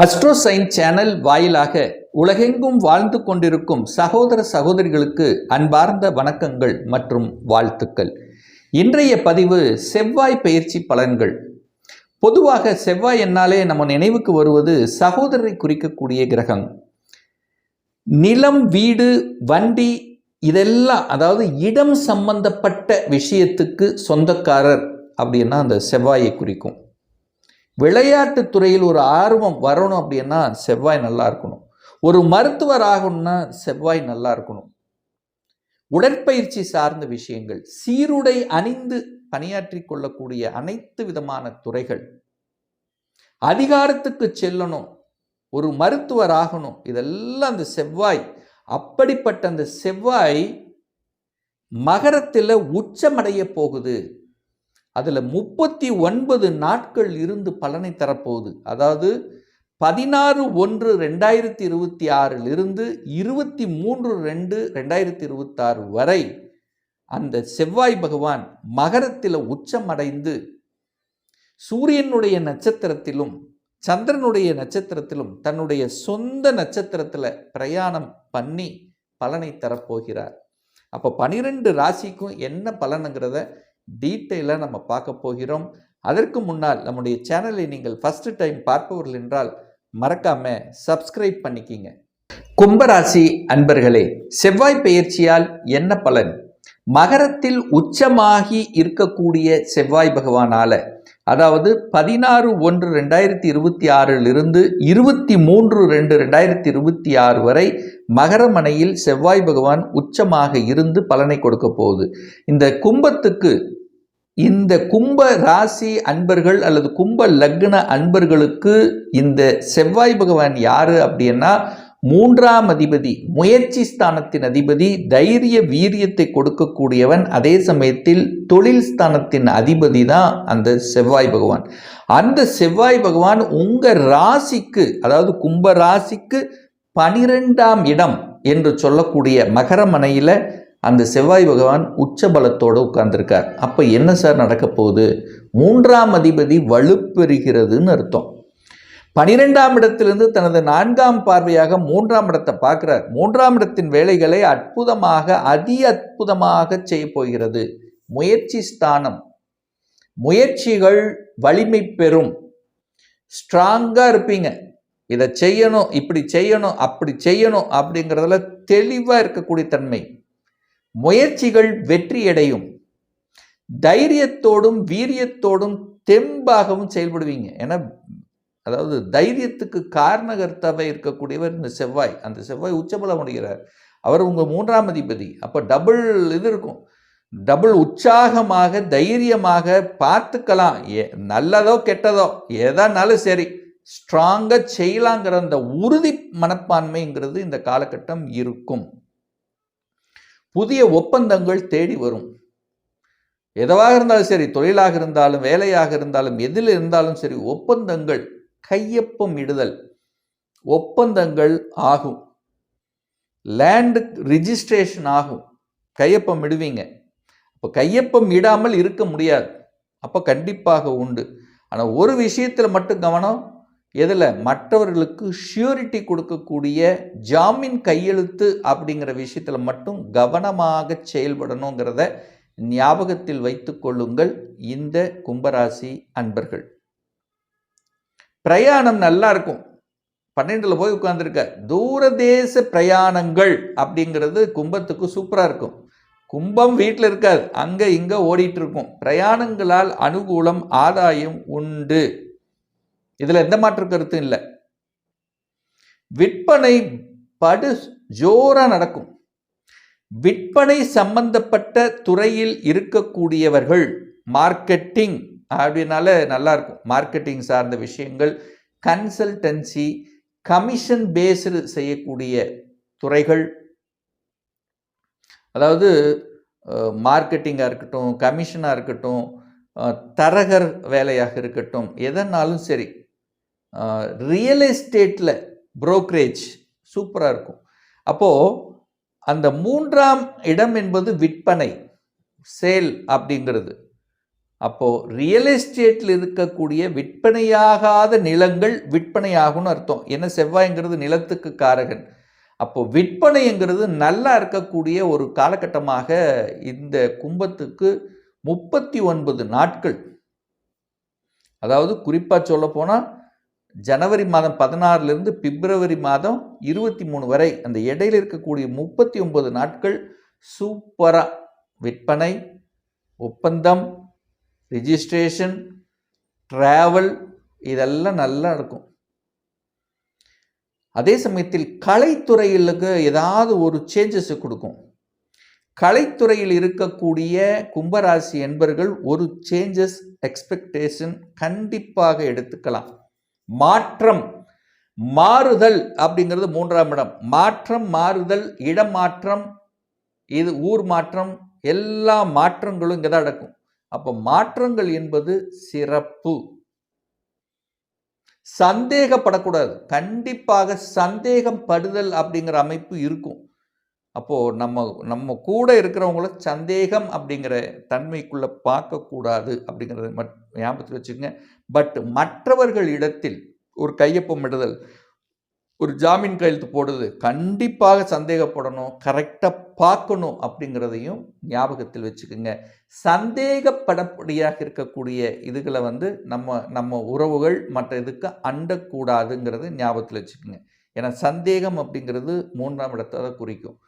அஸ்ட்ரோசைன் channel வாயிலாக உலகெங்கும் வாழ்ந்து கொண்டிருக்கும் சகோதர சகோதரிகளுக்கு அன்பார்ந்த வணக்கங்கள் மற்றும் வாழ்த்துக்கள். இன்றைய பதிவு செவ்வாய் பயிற்சி பலன்கள். பொதுவாக செவ்வாய் என்னாலே நம்ம நினைவுக்கு வருவது சகோதரரை குறிக்கக்கூடிய கிரகம். நிலம் வீடு வண்டி இதெல்லாம் அதாவது இடம் சம்பந்தப்பட்ட விஷயத்துக்கு சொந்தக்காரர் அப்படின்னா அந்த செவ்வாயை குறிக்கும். விளையாட்டுத் துறையில் ஒரு ஆர்வம் வரணும் அப்படின்னா செவ்வாய் நல்லா இருக்கணும். ஒரு மருத்துவர் ஆகணும்னா செவ்வாய் நல்லா இருக்கணும். உடற்பயிற்சி சார்ந்த விஷயங்கள் சீருடை அணிந்து பணியாற்றி கொள்ளக்கூடிய அனைத்து விதமான துறைகள். அதிகாரத்துக்கு செல்லணும். ஒரு மருத்துவர் ஆகணும். இதெல்லாம் அந்த செவ்வாய் அப்படிப்பட்ட அந்த செவ்வாய் மகரத்தில் உச்சமடைய போகுது. அதில் முப்பத்தி ஒன்பது நாட்கள் இருந்து பலனை தரப்போகுது. அதாவது பதினாறு ஒன்று ரெண்டாயிரத்தி இருபத்தி ஆறிலிருந்து இருபத்தி மூன்று ரெண்டு ரெண்டாயிரத்தி இருபத்தாறு வரை அந்த செவ்வாய் பகவான் மகரத்தில் உச்சமடைந்து சூரியனுடைய நட்சத்திரத்திலும் சந்திரனுடைய நட்சத்திரத்திலும் தன்னுடைய சொந்த நட்சத்திரத்தில் பிரயாணம் பண்ணி பலனை தரப்போகிறார். அப்போ பனிரெண்டு ராசிக்கும் என்ன பலனுங்கிறத டீட்டெயிலாக நம்ம பார்க்க போகிறோம். அதற்கு முன்னால் நம்முடைய சேனலை நீங்கள் ஃபஸ்ட்டு டைம் பார்ப்பவர்கள் என்றால் மறக்காம சப்ஸ்கிரைப் பண்ணிக்கிங்க. கும்பராசி அன்பர்களே செவ்வாய் பெயர்ச்சியால் என்ன பலன்? மகரத்தில் உச்சமாகி இருக்கக்கூடிய செவ்வாய் பகவானால அதாவது பதினாறு ஒன்று ரெண்டாயிரத்தி இருபத்தி ஆறிலிருந்து இருபத்தி மூன்று ரெண்டு ரெண்டாயிரத்தி இருபத்தி ஆறு வரை மகரமனையில் செவ்வாய் பகவான் உச்சமாக இருந்து பலனை கொடுக்க போகுது. இந்த கும்பத்துக்கு இந்த கும்ப ராசி அன்பர்கள் அல்லது கும்ப லக்ன அன்பர்களுக்கு இந்த செவ்வாய் பகவான் யாரு அப்படின்னா மூன்றாம் அதிபதி முயற்சி ஸ்தானத்தின் அதிபதி தைரிய வீரியத்தை கொடுக்கக்கூடியவன். அதே சமயத்தில் தொழில் ஸ்தானத்தின் அதிபதி தான் அந்த செவ்வாய் பகவான். அந்த செவ்வாய் பகவான் உங்க ராசிக்கு அதாவது கும்ப ராசிக்கு பனிரெண்டாம் இடம் என்று சொல்லக்கூடிய மகரமனையில் அந்த செவ்வாய் பகவான் உச்ச பலத்தோடு உட்கார்ந்துருக்கார். அப்போ என்ன சார் நடக்க போகுது? மூன்றாம் அதிபதி வலுப்பெறுகிறதுன்னு அர்த்தம். பனிரெண்டாம் இடத்திலிருந்து தனது நான்காம் பார்வையாக மூன்றாம் இடத்தை பார்க்கிறார். மூன்றாம் இடத்தின் வேலைகளை அற்புதமாக அதி அற்புதமாக செய்ய போகிறது. முயற்சி ஸ்தானம். முயற்சிகள் வலிமை பெறும். ஸ்ட்ராங்காக இருப்பீங்க. இதை செய்யணும் இப்படி செய்யணும் அப்படி செய்யணும் அப்படிங்கிறதுல தெளிவாக இருக்கக்கூடிய தன்மை. முயற்சிகள் வெற்றியடையும். தைரியத்தோடும் வீரியத்தோடும் தெம்பாகவும் செயல்படுவீங்க. ஏன்னா அதாவது தைரியத்துக்கு காரணகர்த்தாவே இருக்கக்கூடியவர் இந்த செவ்வாய். அந்த செவ்வாய் உச்சபலம் அடைகிறார். அவர் உங்கள் மூன்றாம் அதிபதி. அப்போ டபுள் இது இருக்கும். டபுள் உற்சாகமாக தைரியமாக பார்த்துக்கலாம். ஏ நல்லதோ கெட்டதோ எதானாலும் சரி ஸ்ட்ராங்காக செய்யலாங்கிற அந்த உறுதி மனப்பான்மைங்கிறது இந்த காலகட்டம் இருக்கும். புதிய ஒப்பந்தங்கள் தேடி வரும். எதுவாக இருந்தாலும் சரி தொழிலாக இருந்தாலும் வேலையாக இருந்தாலும் எதில் இருந்தாலும் சரி ஒப்பந்தங்கள் கையொப்பம் இடுதல் ஒப்பந்தங்கள் ஆகும். லேண்டு ரிஜிஸ்ட்ரேஷன் ஆகும். கையொப்பம் இடுவீங்க. இப்போ கையொப்பம் இடாமல் இருக்க முடியாது. அப்போ கண்டிப்பாக உண்டு. ஆனால் ஒரு விஷயத்தில் மட்டும் கவனம் எதில்? மற்றவர்களுக்கு ஷியூரிட்டி கொடுக்கக்கூடிய ஜாமீன் கையெழுத்து அப்படிங்கிற விஷயத்தில் மட்டும் கவனமாக செயல்படணுங்கிறத ஞாபகத்தில் வைத்து கொள்ளுங்கள். இந்த கும்பராசி அன்பர்கள். பிரயாணம் நல்லா இருக்கும். பன்னெண்டில் போய் உட்காந்துருக்க தூரதேச பிரயாணங்கள் அப்படிங்கிறது கும்பத்துக்கு சூப்பராக இருக்கும். கும்பம் வீட்டில் இருக்காது. அங்கே இங்கே ஓடிட்டு இருக்கும். பிரயாணங்களால் அனுகூலம் ஆதாயம் உண்டு. இதில் எந்த மாற்று கருத்தும் இல்லை. விற்பனை படு ஜோராக நடக்கும். விற்பனை சம்பந்தப்பட்ட துறையில் இருக்கக்கூடியவர்கள் மார்க்கெட்டிங் அப்படின்னால நல்லா இருக்கும். மார்க்கெட்டிங் சார்ந்த விஷயங்கள் கன்சல்டன்சி கமிஷன் பேஸ்டு செய்யக்கூடிய துறைகள். அதாவது மார்க்கெட்டிங்காக இருக்கட்டும் கமிஷனாக இருக்கட்டும் தரகர் வேலையாக இருக்கட்டும் எதனாலும் சரி ரியல் எஸ்டேட்டில் புரோக்கரேஜ் சூப்பராக இருக்கும். அப்போது அந்த மூன்றாம் இடம் என்பது விற்பனை சேல் அப்படிங்கிறது. அப்போது ரியல் எஸ்டேட்டில் இருக்கக்கூடிய விற்பனையாகாத நிலங்கள் விற்பனையாகும்னு அர்த்தம். ஏன்னா செவ்வாய்ங்கிறது நிலத்துக்கு காரகன். அப்போது விற்பனைங்கிறது நல்லா இருக்கக்கூடிய ஒரு காலகட்டமாக இந்த கும்பத்துக்கு முப்பத்தி ஒன்பது நாட்கள். அதாவது குறிப்பாக சொல்ல போனால் ஜனவரி மாதம் பதினாறுலேருந்து பிப்ரவரி மாதம் இருபத்தி மூணு வரை அந்த இடையில இருக்கக்கூடிய முப்பத்தி ஒம்பது நாட்கள் சூப்பராக விற்பனை ஒப்பந்தம் ரிஜிஸ்ட்ரேஷன் ட்ராவல் இதெல்லாம் நல்லா இருக்கும். அதே சமயத்தில் கலைத்துறையிலுக்கு ஏதாவது ஒரு சேஞ்சஸ் கொடுக்கும். கலைத்துறையில் இருக்கக்கூடிய கும்பராசி என்பர்கள் ஒரு சேஞ்சஸ் எக்ஸ்பெக்டேஷன் கண்டிப்பாக எடுத்துக்கலாம். மாற்றம் மாறுதல் அப்படிங்கிறது மூன்றாம் இடம். மாற்றம் மாறுதல் இடம் மாற்றம் இது ஊர் மாற்றம் எல்லா மாற்றங்களும் இங்கே தான் நடக்கும். அப்போ மாற்றங்கள் என்பது சிறப்பு. சந்தேகப்படக்கூடாது. கண்டிப்பாக சந்தேகம் படுதல் அப்படிங்கிற அமைப்பு இருக்கும். அப்போது நம்ம நம்ம கூட இருக்கிறவங்கள சந்தேகம் அப்படிங்கிற தன்மைக்குள்ளே பார்க்கக்கூடாது அப்படிங்கிறத மட் ஞாபகத்தில் வச்சுக்கோங்க. பட் மற்றவர்கள் இடத்தில் ஒரு கையொப்பம் இடுதல் ஒரு ஜாமீன் கையெழுத்து போடுது கண்டிப்பாக சந்தேகப்படணும் கரெக்டாக பார்க்கணும் அப்படிங்கிறதையும் ஞாபகத்தில் வச்சுக்கோங்க. சந்தேகப்படப்படியாக இருக்கக்கூடிய இதுகளை வந்து நம்ம நம்ம உறவுகள் மற்ற இதுக்கு அண்டக்கூடாதுங்கிறது ஞாபகத்தில் வச்சுக்கோங்க. ஏன்னா சந்தேகம் அப்படிங்கிறது மூன்றாம் இடத்தை குறிக்கும்.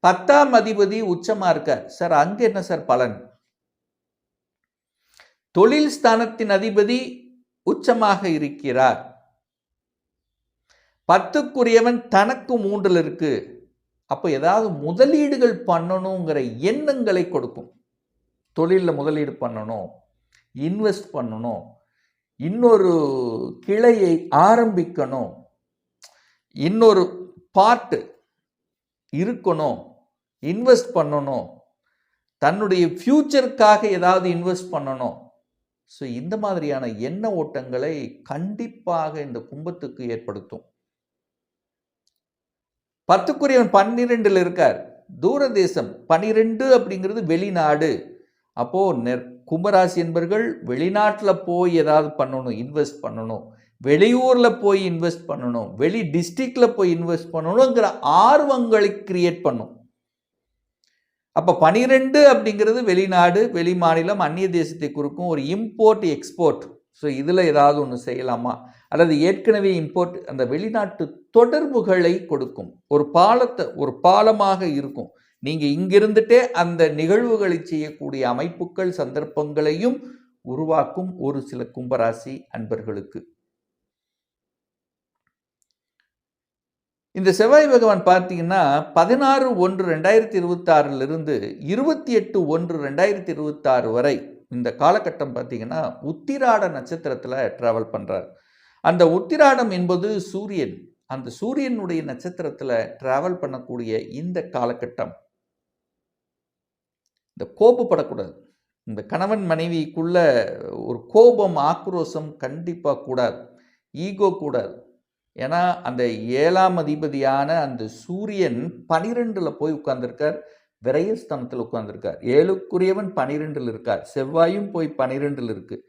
பத்தாம் அதிபதி உச்சமாக இருக்கார். சார் அங்கே என்ன சார் பலன்? தொழில் ஸ்தானத்தின் அதிபதி உச்சமாக இருக்கிறார். பத்துக்குரியவன் தனக்கு மூன்றில் இருக்கு. அப்போ ஏதாவது முதலீடுகள் பண்ணணுங்கிற எண்ணங்களை கொடுக்கும். தொழிலில் முதலீடு பண்ணணும் இன்வெஸ்ட் பண்ணணும் இன்னொரு கிளையை ஆரம்பிக்கணும் இன்னொரு பார்ட்டு இருக்கணும் இன்வெஸ்ட் பண்ணணும் தன்னுடைய ஃப்யூச்சருக்காக ஏதாவது இன்வெஸ்ட் பண்ணணும். ஸோ இந்த மாதிரியான எண்ண ஓட்டங்களை கண்டிப்பாக இந்த கும்பத்துக்கு ஏற்படுத்தும். பத்துக்குரியவன் பன்னிரெண்டில் இருக்கார். தூரதேசம் பனிரெண்டு அப்படிங்கிறது வெளிநாடு. அப்போது நெ கும்பராசி என்பர்கள் வெளிநாட்டில் போய் ஏதாவது பண்ணணும் இன்வெஸ்ட் பண்ணணும். வெளியூரில் போய் இன்வெஸ்ட் பண்ணணும் வெளி டிஸ்ட்ரிக்டில் போய் இன்வெஸ்ட் பண்ணணுங்கிற ஆர்வங்களை கிரியேட் பண்ணும். அப்போ பனிரெண்டு அப்படிங்கிறது வெளிநாடு வெளி மாநிலம் அந்நிய தேசத்தை குறிக்கும் ஒரு இம்போர்ட் எக்ஸ்போர்ட் ஸோ இதில் ஏதாவது ஒன்று செய்யலாமா? அல்லது ஏற்கனவே இம்போர்ட் அந்த வெளிநாட்டு தொடர்புகளை கொடுக்கும். ஒரு பாலத்தை ஒரு பாலமாக இருக்கும். நீங்கள் இங்கிருந்துட்டே அந்த நிகழ்வுகளை செய்யக்கூடிய அமைப்புகள் சந்தர்ப்பங்களையும் உருவாக்கும் ஒரு சில கும்பராசி அன்பர்களுக்கு. இந்த செவ்வாய் பகவான் பார்த்தீங்கன்னா பதினாறு ஒன்று ரெண்டாயிரத்தி இருபத்தாறிலிருந்து இருபத்தி எட்டு ஒன்று ரெண்டாயிரத்தி இருபத்தாறு வரை இந்த காலகட்டம் பார்த்தீங்கன்னா உத்திராட நட்சத்திரத்தில் ட்ராவல் பண்ணுறார் அந்த உத்திராடம் என்பது சூரியன். அந்த சூரியனுடைய நட்சத்திரத்தில் ட்ராவல் பண்ணக்கூடிய இந்த காலகட்டம். இந்த கோபப்படக்கூடாது இந்த கணவன் மனைவிக்குள்ள ஒரு கோபம் ஆக்ரோஷம் கண்டிப்பாக கூடாது. ஈகோ கூடாது. ஏன்னா அந்த ஏழாம் அதிபதியான அந்த சூரியன் பனிரெண்டில் போய் உட்கார்ந்துருக்கார். விரயஸ்தனத்தில் உட்கார்ந்துருக்கார். ஏழுக்குரியவன் பனிரெண்டில் இருக்கார். செவ்வாயும் போய் பனிரெண்டில் இருக்குது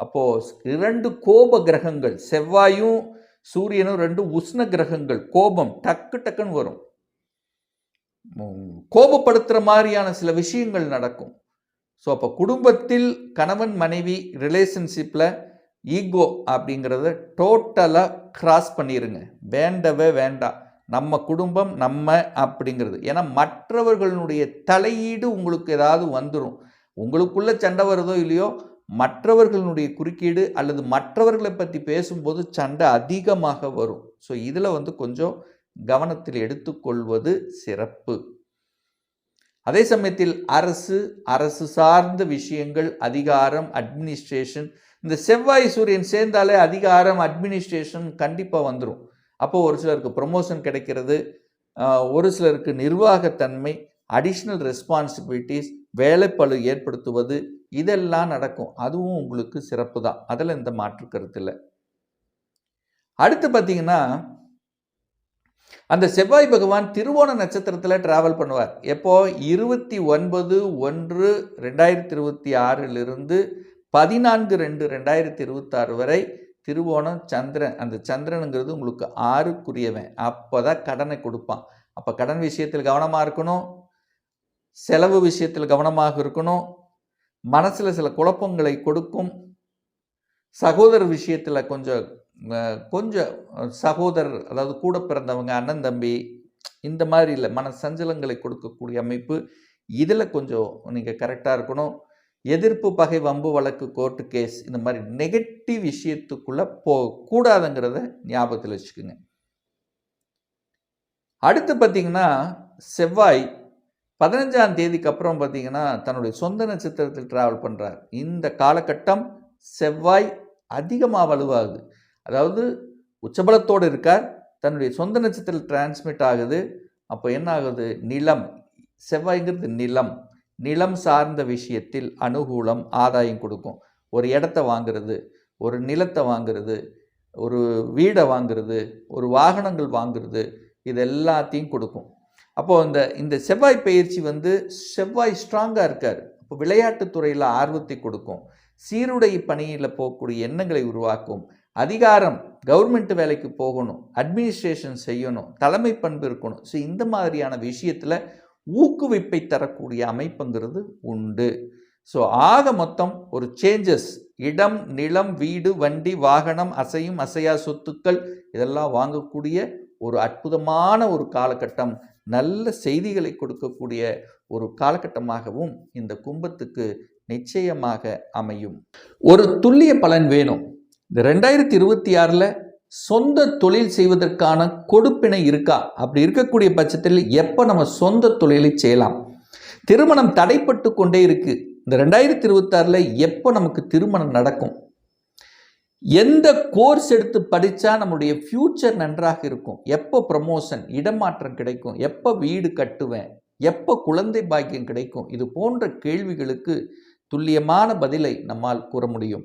அப்போது இரண்டு கோப கிரகங்கள் செவ்வாயும் சூரியனும் ரெண்டு உஷ்ண கிரகங்கள் கோபம் டக்கு டக்குன்னு வரும். கோபப்படுத்துகிற மாதிரியான சில விஷயங்கள் நடக்கும். ஸோ அப்போ குடும்பத்தில் கணவன் மனைவி ரிலேஷன்ஷிப்பில் ஈகோ அப்படிங்கிறத டோட்டலாக கிராஸ் பண்ணிடுங்க வேண்டவே வேண்டாம். நம்ம குடும்பம் நம்ம அப்படிங்கிறது. ஏன்னா மற்றவர்களுடைய தலையீடு உங்களுக்கு ஏதாவது வந்துடும் உங்களுக்குள்ளே சண்டை வருதோ இல்லையோ மற்றவர்களுடைய குறுக்கீடு அல்லது மற்றவர்களை பற்றி பேசும்போது சண்டை அதிகமாக வரும். ஸோ இதில் வந்து கொஞ்சம் கவனத்தில் எடுத்துக்கொள்வது சிறப்பு. அதே சமயத்தில் அரசு அரசு சார்ந்த விஷயங்கள் அதிகாரம் அட்மினிஸ்ட்ரேஷன் இந்த செவ்வாய் சூரியன் சேர்ந்தாலே அதிகாரம் அட்மினிஸ்ட்ரேஷன் கண்டிப்பாக வந்துடும் அப்போது ஒரு சிலருக்கு ப்ரொமோஷன் கிடைக்கிறது ஒரு சிலருக்கு நிர்வாகத்தன்மை அடிஷ்னல் ரெஸ்பான்சிபிலிட்டிஸ் வேலைப்பழு ஏற்படுத்துவது இதெல்லாம் நடக்கும். அதுவும் உங்களுக்கு சிறப்பு தான் அதில் எந்த மாற்று கருத்து இல்லை. அடுத்து பார்த்தீங்கன்னா அந்த செவ்வாய் பகவான் திருவோண நட்சத்திரத்தில் ட்ராவல் பண்ணுவார். எப்போ? இருபத்தி ஒன்பது ஒன்று ரெண்டாயிரத்தி இருபத்தி ஆறிலிருந்து பதினான்கு ரெண்டு ரெண்டாயிரத்தி இருபத்தாறு வரை திருவோணம் சந்திரன். அந்த சந்திரனுங்கிறது உங்களுக்கு ஆறுக்குரியவன். அப்போ தான் கடனை கொடுப்பான். அப்போ கடன் விஷயத்தில் கவனமாக இருக்கணும். செலவு விஷயத்தில் கவனமாக இருக்கணும். மனசில் சில குழப்பங்களை கொடுக்கும். சகோதரர் விஷயத்தில் கொஞ்சம் கொஞ்சம் சகோதரர் அதாவது கூட பிறந்தவங்க அண்ணன் தம்பி இந்த மாதிரி இல்லை மன சஞ்சலங்களை கொடுக்கக்கூடிய அமைப்பு இதில் கொஞ்சம் நீங்கள் கரெக்டாக இருக்கணும். எதிர்ப்பு பகை வம்பு வழக்கு கோர்ட்டு கேஸ் இந்த மாதிரி நெகட்டிவ் விஷயத்துக்குள்ளே போகக்கூடாதுங்கிறத ஞாபகத்தில் வச்சுக்கோங்க. அடுத்து பார்த்தீங்கன்னா செவ்வாய் பதினஞ்சாம் தேதிக்கு அப்புறம் பார்த்தீங்கன்னா தன்னுடைய சொந்த நட்சத்திரத்தில் ட்ராவல் பண்ணுறார் இந்த காலகட்டம் செவ்வாய் அதிகமாக வலுவாகுது. அதாவது உச்சபலத்தோடு இருக்கார் தன்னுடைய சொந்த நட்சத்திரத்தில் டிரான்ஸ்மிட் ஆகுது. அப்போ என்ன ஆகுது நிலம். செவ்வாய்ங்கிறது நிலம். நிலம் சார்ந்த விஷயத்தில் அனுகூலம் ஆதாயம் கொடுக்கும். ஒரு இடத்த வாங்குறது ஒரு நிலத்தை வாங்குறது ஒரு வீடை வாங்குறது ஒரு வாகனங்கள் வாங்குறது இது எல்லாத்தையும் கொடுக்கும். அப்போது இந்த இந்த செவ்வாய் பயிற்சி வந்து செவ்வாய் ஸ்ட்ராங்காக இருக்கார். அப்போ விளையாட்டுத் துறையில் ஆர்வத்தை கொடுக்கும். சீருடை பணியில் போகக்கூடிய எண்ணங்களை உருவாக்கும். அதிகாரம் கவர்மெண்ட் வேலைக்கு போகணும் அட்மினிஸ்ட்ரேஷன் செய்யணும் தலைமை பண்பு இருக்கணும். ஸோ இந்த மாதிரியான விஷயத்தில் ஊக்குவிப்பை தரக்கூடிய அமைப்புங்கிறது உண்டு. ஸோ ஆக மொத்தம் ஒரு சேஞ்சஸ் இடம் நிலம் வீடு வண்டி வாகனம் அசையும் அசையா சொத்துக்கள் இதெல்லாம் வாங்கக்கூடிய ஒரு அற்புதமான ஒரு காலகட்டம் நல்ல செய்திகளை கொடுக்கக்கூடிய ஒரு காலகட்டமாகவும் இந்த கும்பத்துக்கு நிச்சயமாக அமையும். ஒரு துல்லிய பலன் வேணும். இந்த ரெண்டாயிரத்தி இருபத்தி ஆறில் சொந்த தொழில் செய்வதற்கான கொடுப்பினை இருக்கா? அப்படி இருக்கக்கூடிய பட்சத்தில் எப்போ நம்ம சொந்த தொழிலை செய்யலாம்? திருமணம் தடைப்பட்டு கொண்டே இருக்குது இந்த ரெண்டாயிரத்தி இருபத்தாறில் எப்போ நமக்கு திருமணம் நடக்கும்? எந்த கோர்ஸ் எடுத்து படித்தா நம்மளுடைய ஃப்யூச்சர் நன்றாக இருக்கும்? எப்போ ப்ரமோஷன் இடமாற்றம் கிடைக்கும்? எப்போ வீடு கட்டுவேன்? எப்போ குழந்தை பாக்கியம் கிடைக்கும்? இது போன்ற கேள்விகளுக்கு துல்லியமான பதிலை நம்மால் கூற முடியும்.